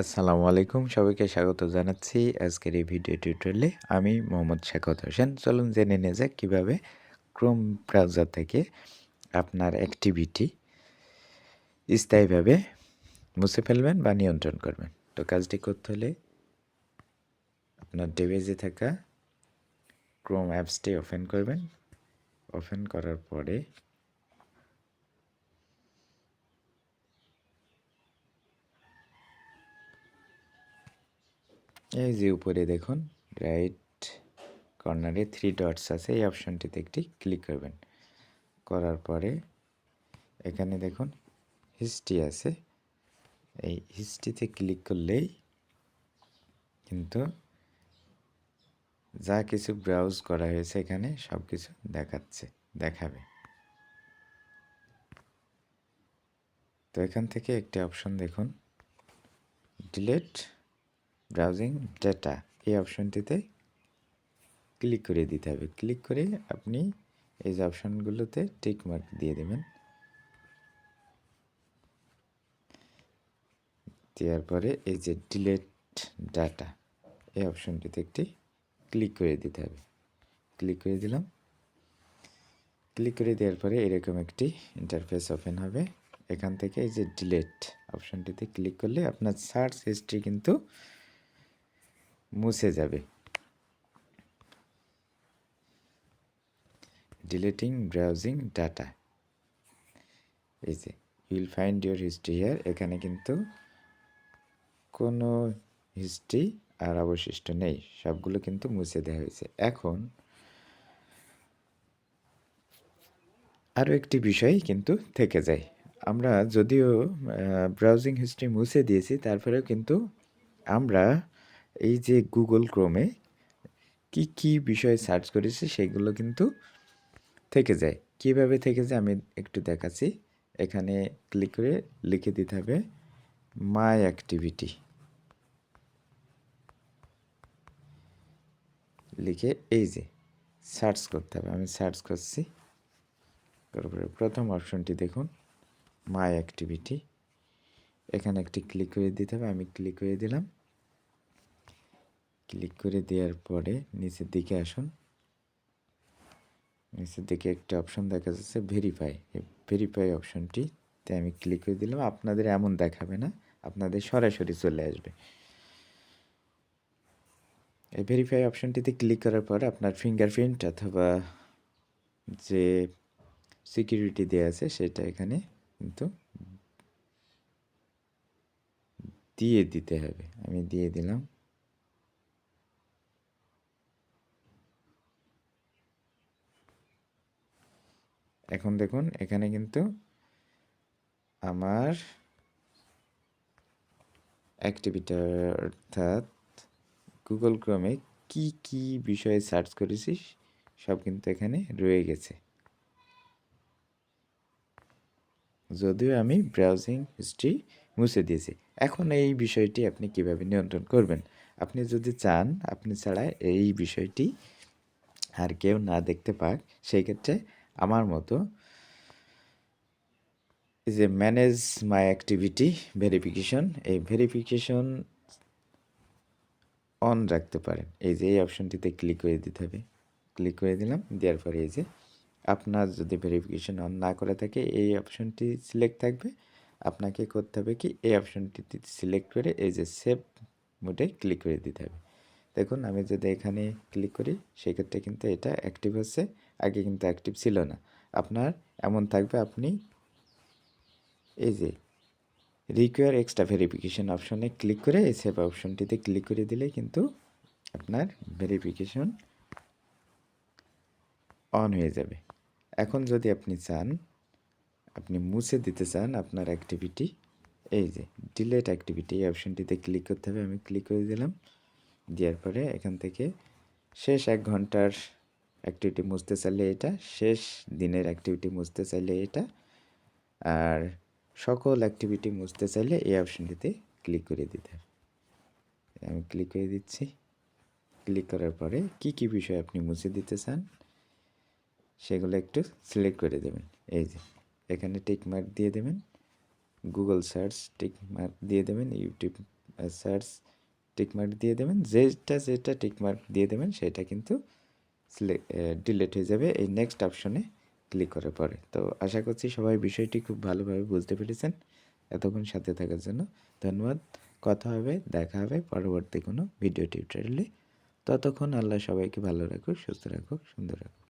আসসালামু আলাইকুম, সবাইকে স্বাগত জানাচ্ছি আজকের এই ভিডিও টিউটোরিয়ালে আমি মোহাম্মদ শেখত হোসেন। চলুন জেনে নিয়ে যাক কীভাবে ক্রোম ব্রাউজার থেকে আপনার অ্যাক্টিভিটি স্থায়ীভাবে মুছে ফেলবেন বা নিয়ন্ত্রণ করবেন। তো কাজটি করতে হলে আপনার ডিভাইসে থাকা ক্রোম অ্যাপসটি ওপেন করবেন। ওপেন করার পরে এই যে উপরে দেখুন রাইট কর্নারে থ্রি ডটস আছে, এই অপশনটিতে একটি ক্লিক করবেন। করার পরে এখানে দেখুন হিস্ট্রি আছে। এই হিস্ট্রিতে ক্লিক করলেই কিন্তু যা কিছু ব্রাউজ করা হয়েছে এখানে সব কিছু দেখাচ্ছে, দেখাবে। তো এখান থেকে একটি অপশন দেখুন ডিলেট ব্রাউজিং ডেটা এই অপশনটিতে ক্লিক করে দিতে হবে। ক্লিক করে আপনি এই যে অপশানগুলোতে টিক মার্ক দিয়ে দেবেন। দেওয়ার পরে এই যে ডিলেট ডাটা এই অপশনটিতে একটি ক্লিক করে দিতে হবে। ক্লিক করে দিলাম। ক্লিক করে দেওয়ার পরে এরকম একটি ইন্টারফেস ওপেন হবে। এখান থেকে এই যে ডিলেট অপশনটিতে ক্লিক করলে আপনার সার্চ হিস্ট্রি কিন্তু মুছে যাবে। ডিলেটিং ব্রাউজিং ডাটা এই যে you'll find your history here এখানে কিন্তু কোনো হিস্ট্রি আর অবশিষ্ট নেই। সবগুলো কিন্তু মুছে দেওয়া হয়েছে। এখন আরও একটি বিষয় কিন্তু থেকে যায়। আমরা যদিও ব্রাউজিং হিস্ট্রি মুছে দিয়েছি, তারপরেও কিন্তু আমরা এই যে গুগল ক্রোমে কি কি বিষয়ে সার্চ করেছি সেগুলো কিন্তু থেকে যায়। কীভাবে থেকে যায় আমি একটু দেখাচ্ছি। এখানে ক্লিক করে লিখে দিতে হবে মাই অ্যাক্টিভিটি লিখে এই যে সার্চ করতে হবে। আমি সার্চ করছি। তারপরে প্রথম অপশনটি দেখুন। মাই অ্যাক্টিভিটি এখানে একটি ক্লিক করে দিতে হবে। আমি ক্লিক করে দিলাম। ক্লিক করে দেওয়ার পরে নিচের দিকে আসুন। নিচের দিকে একটা অপশন দেখা যাচ্ছে ভেরিফাই ভেরিফাই অপশনটিতে আমি ক্লিক করে দিলাম, আপনাদের এমন দেখাবে না, আপনাদের সরাসরি চলে আসবে। এই ভেরিফাই অপশনটিতে ক্লিক করার পর আপনার ফিঙ্গারপ্রিন্ট অথবা যে সিকিউরিটি দেওয়া আছে, সেটা এখানে কিন্তু দিয়ে দিতে হবে। আমি দিয়ে দিলাম। এখন দেখুন, এখানে কিন্তু আমার অ্যাক্টিভিটার অর্থাৎ গুগল ক্রমে কি কি বিষয়ে সার্চ করেছি, সব কিন্তু এখানে রয়ে গেছে। যদিও আমি ব্রাউজিং হিস্ট্রি মুছে দিয়েছি, এখন এই বিষয়টি আপনি কীভাবে নিয়ন্ত্রণ করবেন? আপনি যদি চান, আপনি ছাড়া এই বিষয়টি আর কেউ না দেখতে পাক, সেই ক্ষেত্রে আমার মতো যে ম্যানেজ মাই অ্যাক্টিভিটি ভেরিফিকেশন এই ভেরিফিকেশন অন রাখতে পারেন। এই যে, এই অপশনটিতে ক্লিক করে দিতে হবে। ক্লিক করে দিলাম, দেওয়ার পরে এই যে, আপনার যদি ভেরিফিকেশন অন না করে থাকে, এই অপশনটি সিলেক্ট থাকবে। আপনাকে করতে হবে কি, এই অপশনটিতে সিলেক্ট করে এই যে সেভ মোডে ক্লিক করে দিতে হবে। দেখুন, আমি যদি এখানে ক্লিক করি, সেক্ষেত্রে কিন্তু এটা অ্যাক্টিভ হচ্ছে। আগে কিন্তু অ্যাক্টিভ ছিল না। আপনার এমন থাকবে, আপনি এই যে রিকোয়ার এক্সট্রা ভেরিফিকেশন অপশনে ক্লিক করে, এই সেভ অপশনটিতে ক্লিক করে দিলে কিন্তু আপনার ভেরিফিকেশন অন হয়ে যাবে। এখন যদি আপনি চান, আপনি মুছে দিতে চান আপনার অ্যাক্টিভিটি এই যে ডিলেট অ্যাক্টিভিটি এই অপশনটিতে ক্লিক করতে হবে, আমি ক্লিক করে দিলাম। দেওয়ার পরে এখান থেকে শেষ এক ঘণ্টার অ্যাক্টিভিটি মুছতে চাইলে এটা, শেষ দিনের অ্যাক্টিভিটি মুছতে চাইলে এটা, আর সকল অ্যাক্টিভিটি মুছতে চাইলে এই অপশনটিতে ক্লিক করে দিতে। আমি ক্লিক করে দিচ্ছি। ক্লিক করার পরে কি কি বিষয় আপনি মুছে দিতে চান, সেগুলো একটু সিলেক্ট করে দেবেন। এই যে, এখানে টিক মার্ক দিয়ে দেবেন। গুগল সার্চ টিক মার্ক দিয়ে দেবেন। ইউটিউব সার্চ টিকমার্ক দিয়ে দেবেন, যেটা যেটা টিকমার্ক দিয়ে দেবেন, সেটা কিন্তু ডিলেট হয়ে যাবে এই নেক্সট অপশনে ক্লিক করার পরে। তো আশা করছি সবাই বিষয়টি খুব ভালোভাবে বুঝতে পেরেছেন। এতক্ষণ সাথে থাকার জন্য ধন্যবাদ। কথা হবে, দেখা হবে পরবর্তী কোনো ভিডিও টিউটোরিয়ালে ততক্ষণ আল্লাহ সবাইকে ভালো রাখুক, সুস্থ রাখুক, সুন্দর রাখুক।